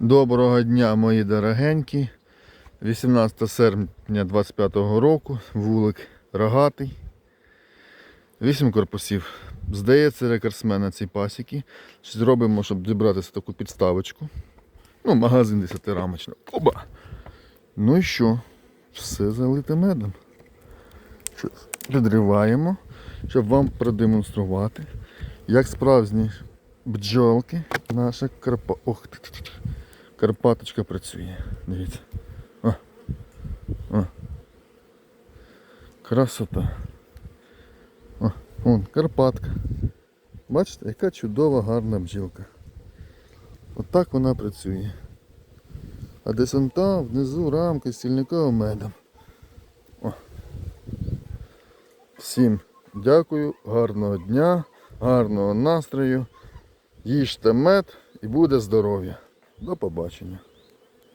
Доброго дня, мої дорогенькі. 18 серпня 25 року, вулик рогатий. 8 корпусів. Здається, рекордсмен на цій пасіки. Зробимо, щоб зібратися таку підставочку. Ну, магазин 10 рамочний. Оба! Ну і що? Все залите медом. Підриваємо, щоб вам продемонструвати, як справжні бджолки наша карпа. Ох, ти. Карпаточка працює. Дивіться. О. О. Красота. О, вон, Карпатка. Бачите, яка чудова, гарна бджілка. Отак вона працює. А десь он там, внизу рамка з стільниковим медом. О. Всім дякую, гарного дня, гарного настрою. Їжте мед і буде здоров'я. До побачення.